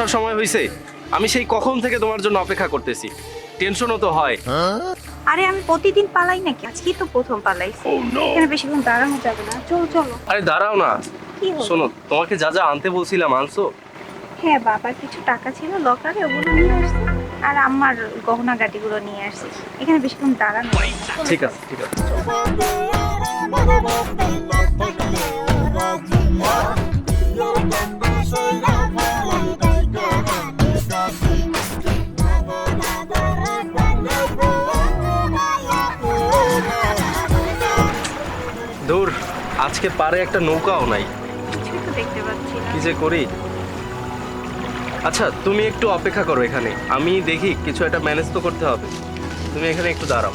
আসার সময় হয়েছে আমি সেই কখন থেকে তোমার জন্য অপেক্ষা করতেছি। টেনশনও তো হয়। আরে আমি প্রতিদিন পালাই নাকি? আজকেই তো প্রথম পালাইছি। এখানে বেশিক্ষণ দাঁড়ানো যাবে না। চল চলো। আরে দাঁড়াও না। কি হলো? শোনো তোমাকে যা যা আনতে বলছিলাম আনছো? হ্যাঁ বাবার কিছু টাকা ছিল লকারে ওগুলো নিয়ে আসছি। আর আমার গহনা গাটিগুলো নিয়ে আসছি। এখানে বেশিক্ষণ দাঁড়ানো ঠিক আছে ঠিক আছে। পারে একটা নৌকাও নাই। কিছুই তো দেখতে পাচ্ছি না। কি যে করি? আচ্ছা তুমি একটু অপেক্ষা করো এখানে। আমি দেখি কিছু একটা ম্যানেজ তো করতে হবে। তুমি এখানে একটু দাঁড়াও।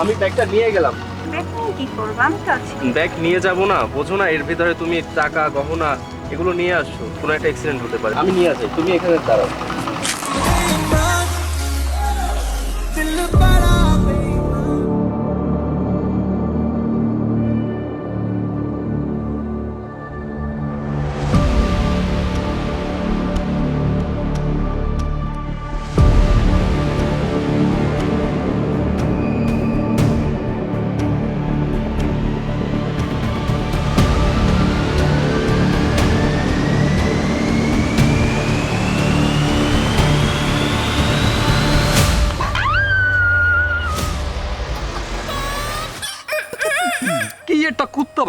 আমি ব্যাগটা নিয়ে গেলাম। ব্যাগ নিয়ে কি করব? আমি তো আছি। ব্যাগ নিয়ে যাব না বোঝো না এর ভিতরে তুমি টাকা গহনা এগুলো নিয়ে আসছো। কোনো একটা অ্যাক্সিডেন্ট হতে পারে। আমি নিয়ে আসি তুমি এখানে দাঁড়াও।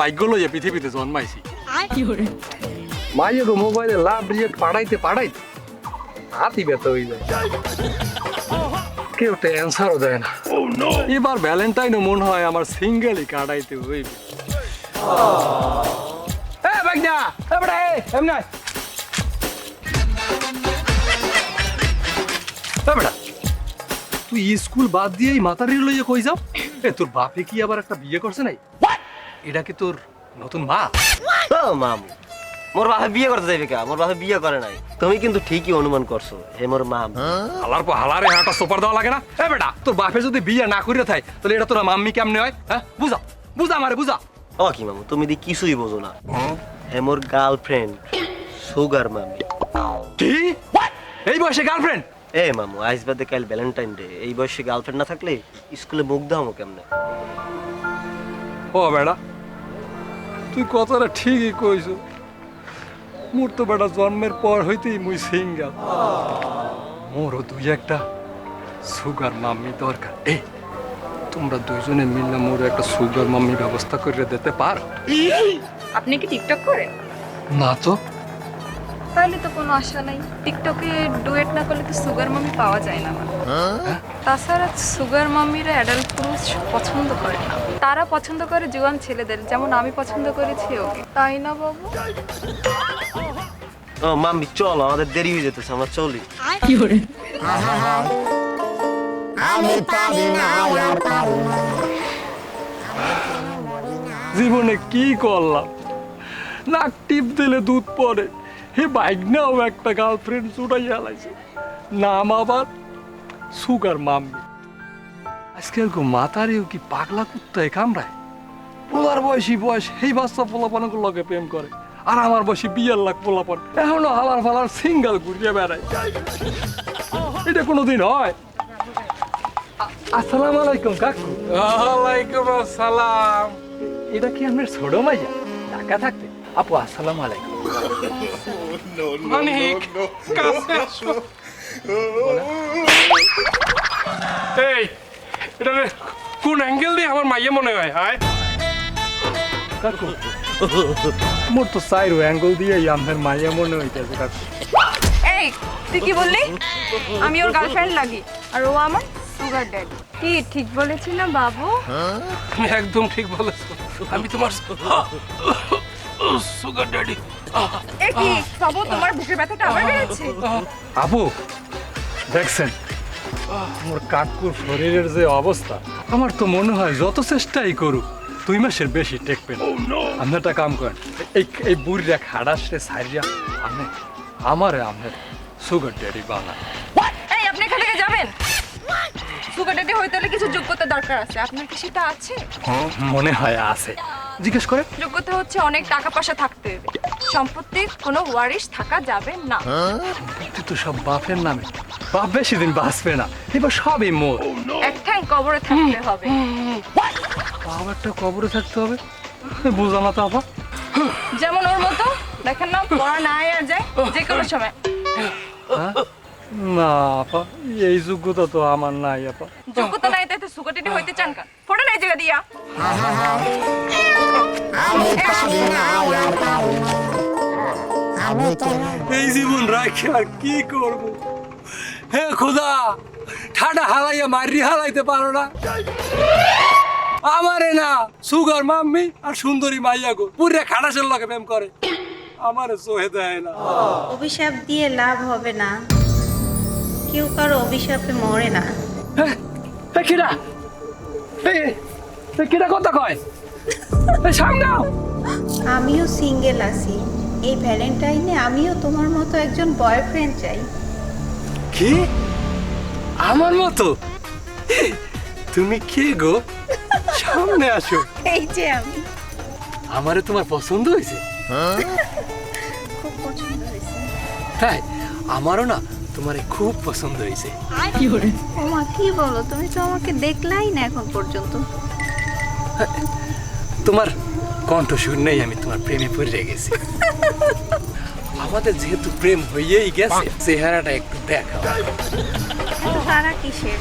ভাগ্য লইয়া পৃথিবীতে জন্মাইছি। মাইয়ে তো মোবাইলে লাভ রিয়েক্ট পাঠাইতে পাঠাইতে হাতি ব্যথা হয়ে যায়। কেউ তো অ্যান্সারও দেয় না। এবার ভ্যালেন্টাইনও মনে হয় আমার সিঙ্গেলই কাটাইতে হইবে। এমনি বেটা তুই স্কুল বাদ দিয়েই মাতারি লইয়া কই যাও? এ তোর বাপে কি আবার একটা বিয়ে করছে নাই? এটা কি তোর নতুন মা? ও মামু মোর বাপে বিয়ে করতে যাইবে কা মোর বাপে বিয়ে করে নাই। তুমি কিন্তু ঠিকই অনুমান করছ হে মোর মাম। হালার পর হালারে হাঁটা সোপার দেওয়া লাগে না? এ বেটা তোর বাপে যদি বিয়ে না করিয়া থাকে তাহলে এটা তোর মাম্মি কেমনে হয়? হ্যাঁ? বুঝা বুঝা আমারে বুঝা। ও কি মামু তুমি দি কিছুই বোঝো না। হে মোর গার্লফ্রেন্ড সুগার মামি। কি? এই বয়সে গার্লফ্রেন্ড? এ মামু আজ বাদে কাল ভ্যালেন্টাইন ডে। এই বয়সে গার্লফ্রেন্ড না থাকলে স্কুলে মুখ দাও কেমনে? ও বেটা তুই কথাটা ঠিকই কইছ। মোর তো বেটা জন্মের পর হইতেই মুই সিঙ্গেল। মোরও দুই একটা সুগার মাম্মি দরকার। এই তোমরা দুইজনে মিললে মোর একটা সুগার মাম্মি ব্যবস্থা করে দিতে পার। আপনি কি টিকটক করেন? না তো। তাহলে তো কোনো আশা নাই। টিকটকে ডুয়েট না করলে তো সুগার মামি পাওয়া যায় না আমার। তাছাড়া সুগার মামিরা অ্যাডাল্ট পুরুষ পছন্দ করে না। তারা পছন্দ করে জোয়ান ছেলেদের যেমন আমি পছন্দ করেছি ওকে। তাই না বাবু? ও মাম্মি চল আমাদের দেরি হয়ে যেতেছে আমরা চলি। জীবনে কি করলাম? নাক টিপ দিলে দুধ পড়ে। হে বাইক নাও একটা গার্লফ্রেন্ড চুটাই হেলাইছে নাম আবার সুগার মাম্মি। আজকাল মাতারিও কি পাগলা কুত্তায় কামড়ায়? পোলার বয়সী বয়স সেই বাচ্চা পোলাপানগুলো লগে প্রেম করে। আর আমার বয়সী বিয়ের লাখ পোলাপান। এখনও হালার ফালার সিঙ্গেল ঘুরিয়ে বেড়ায়। এটা কোনোদিন হয়? আ- আসসালামু আলাইকুম কাকু। ওয়ালাইকুম আসসালাম। এটা কি আপনার ছোট মাইয়া? ঢাকা থাকতে? আপু আসসালামু আলাইকুম। অনেক কাছে আসো এই এটা কোন অ্যাঙ্গেল দিয়ে আমার মাইয়া মনে হয়? হায় কাকু মোর তো সাইরো অ্যাঙ্গেল দিয়ে আপনার মাইয়া মনে হইতেছে কাকু। এই তুই কি বললি? আমি ওর গার্লফ্রেন্ড লাগি আর ও আমার সুগার ড্যাডি কি ঠিক বলেছি না বাবু? তুমি একদম ঠিক বলেছ। আমি তোমার সুগার ড্যাডি এ কি বাবু তোমার বুকের ব্যথাটা আবার বেড়েছে? আপু দেখছেন মোর কাকুর শরীরের যে অবস্থা আমার তো মনে হয় যত চেষ্টাই করুক দুই মাসের বেশি টেকবে না। আপনি একটা কাম করেন এই এই বুড়িরা খাড়াসে সারিয়া আপনি আমার আপনার সুগার ড্যাডি বানান। এই আপনি এখান থেকে যাবেন? সুগার ড্যাডি হইতে হলে কিছু যোগ্যতা দরকার আছে আপনার কি সেটা আছে? মনে হয় আছে। জিজ্ঞেস করে? যোগ্যতা হচ্ছে অনেক টাকা পয়সা থাকতে হবে। সম্পত্তির কোনো ওয়ারিশ থাকা যাবে না। তুই তো সব বাপের নামে। বাপ বেশি দিন বাঁচবে না। এবার সবই মোর। এক ঠ্যাং কবরে থাকতে হবে। বাবারটা কবরে থাকতে হবে? বুঝা না তো আপা। যেমন ওর মতো দেখেন না পড়া না আর যায় যে কোনো সময়। না আপা এই যোগ্যতা তো আমার নাই আপা। যোগ্যতা নাই তাই তো সুগটিনি হইতে চান কান নাই জায়গা দিয়া। এই জীবন রাখে আর কি করব? হে খোদা ঠাডা হালাইয়া মারি হালাইতে পারো না। আমারে না সুগার মাম্মি আর সুন্দরী মাইয়া গো পুরে খাটাসের লগে প্রেম করে। আমারে সোহে দেয় না। অভিশাপ দিয়ে লাভ হবে না। কেউ কারও অভিশাপে মরে না। এ কিরা? এই এ কিরা কথা কয়? এ সামনাও আমিও সিঙ্গেল আছি। এই ভ্যালেন্টাইনে আমিও তোমার মতো একজন বয়ফ্রেন্ড চাই। কি? আমার মতো? তুমি কে গো? সামনে আসো। এই যে আমি। আমারে তোমার পছন্দ হয়েছে। খুব পছন্দ হয়েছে। তাই আমারও না তোমারে খুব পছন্দ হয়েছে। ওমা কি বলো? তুমি তো আমাকে দেখলাই না এখন পর্যন্ত। তোমার কণ্ঠ শুনলেই আমি তোমার প্রেমে পড়ে গেছি। আমাদের যেহেতু প্রেম হয়েই গেছে চেহারাটা একটু দেখাও। তারা কিসের?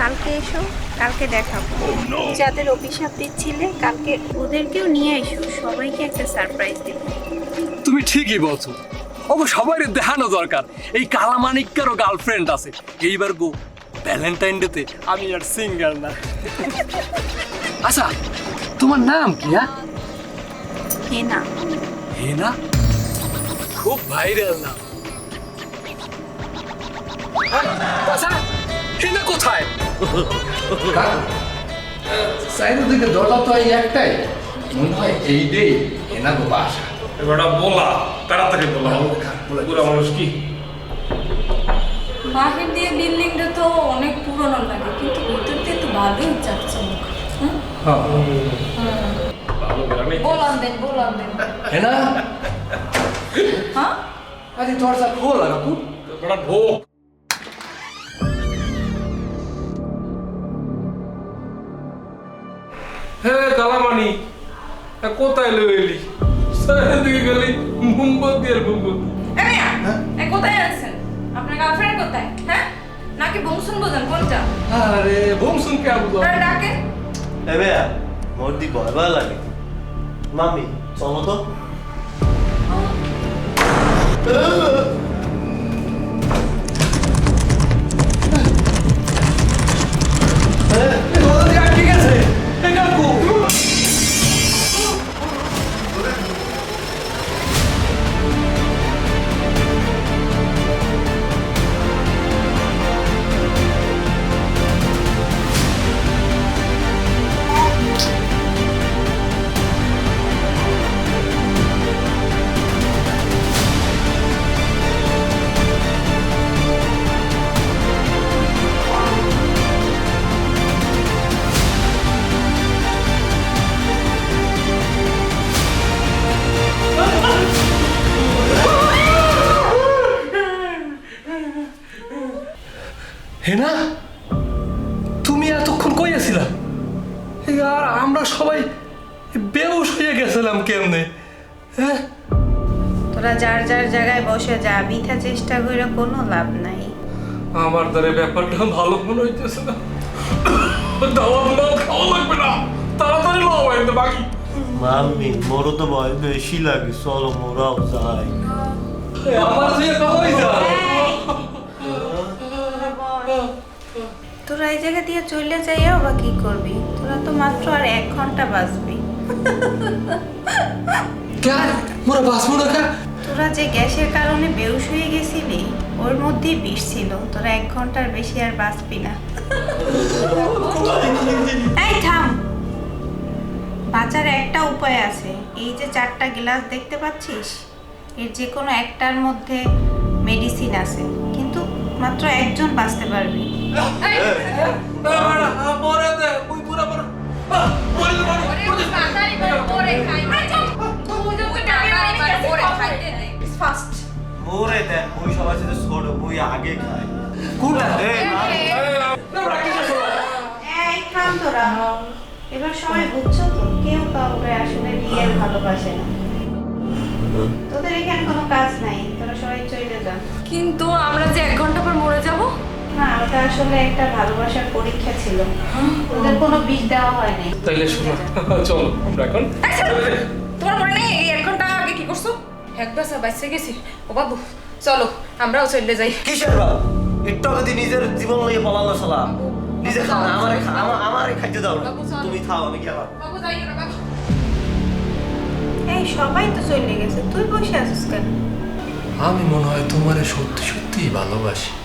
কালকে এসো কালকে দেখাবো যাদের অভিশাপ দিচ্ছিলে কালকে ওদেরকেও নিয়ে এসো সবাইকে একটা সারপ্রাইজ দেবো। তুমি ঠিকই বলছো। ওগো সবাই দেখানো দরকার। এই গার্লফ্রেন্ড আছে। এইবার গো ভ্যালেন্টাইন ডেতে আমি আর সিঙ্গেল না। আচ্ছা তোমার নাম কি হ্যাঁ? হে না হেনা? খুব ভাইরাল নাম। আচ্ছা হেনা কোথায়? সাইডের দিকে দরজা তো এই একটাই। মনে হয় এই ডে এনা গো বাসা। এবারটা বলা তাড়াতাড়ি বলা। পুরা মানুষ কি? বাহির দিয়ে বিল্ডিংটা তো অনেক পুরনো লাগে কিন্তু ভিতর দিয়ে তো ভালোই দেন হ্যাঁ আরে দরজা খোল আর আপু। ঢোক। হ্যাঁ কালামানি কোথায় লই এলি সাইডের দিকে গেলি মোমবাতি আর মোমবাতি এ কোথায় আছেন? আপনার গার্লফ্রেন্ড কোথায়? হ্যাঁ? নাকি বংশুন বোঝেন কোনটা? আরে বংশুন কে আবু আরে ডাকে। এ বেয়া মোর দি ভয় ভয় লাগে। মামি চলো তো। এই আর আমরা সবাই বেউস হয়ে গেছিলাম কেমনে? হ্যাঁ? তোরা যার যার জায়গায় বসে যা বৃথা চেষ্টা করে কোনো লাভ নাই। আমার দ্বারা ব্যাপারটা ভালো মনে হইতেছে না। দাওয়াত মাল খাওয়া লাগবে না। তাড়াতাড়ি লও এতে বাকি। মামি মোরও তো ভয় বেশি লাগে। চলো মোরাও যাই। আমার যে কই যা তোরা এই জায়গা দিয়ে চলে যাইয়াও বা কি করবি? তোরা তো মাত্র আর এক ঘণ্টা বাঁচবি। মোরা বাঁচবো না তোরা যে গ্যাসের কারণে বেউস হয়ে গেছিলি ওর মধ্যেই বিষ ছিল। তোরা এক ঘণ্টার বেশি আর বাঁচবি না। এই থাম। বাঁচার একটা উপায় আছে। এই যে চারটা গ্লাস দেখতে পাচ্ছিস? এর যে কোনো একটার মধ্যে মেডিসিন আছে। কিন্তু মাত্র একজন বাঁচতে পারবি। মরে দেন মুই সবার সাথে ছোট মুই আগে খাই কোনটা দে এই থাম তোরা এবার সবাই বুঝছ তো? কেউ কাউকে আসলে রিয়েল ভালোবাসে না। তোদের এখানে কোনো কাজ নাই, তোরা সবাই চলে যা কিন্তু আসলে একটা ভালোবাসার পরীক্ষা ছিল। ওদের কোনো বিষ দেওয়া হয়নি। তাইলে শোনো চলো আমরা এখন তোমার মনে নেই এই এক ঘণ্টা আগে কি করছ? একবার বাইসে গেছি। ও বাবু চলো আমরাও চলে যাই। কিসের বাপ একটু আগে নিজের জীবন লইয়ে পালালো শালা। নিজে খাও না আমারে খা- আমারে খাইতে দাও বাবু। তুমি খাও আমি গেলাম বাবু যাই না বাবু। এই সবাই তো চলে গেছে। তুই বসে আছিস কেন? আমি মনে হয় তোমারে সত্যি সত্যিই ভালোবাসি।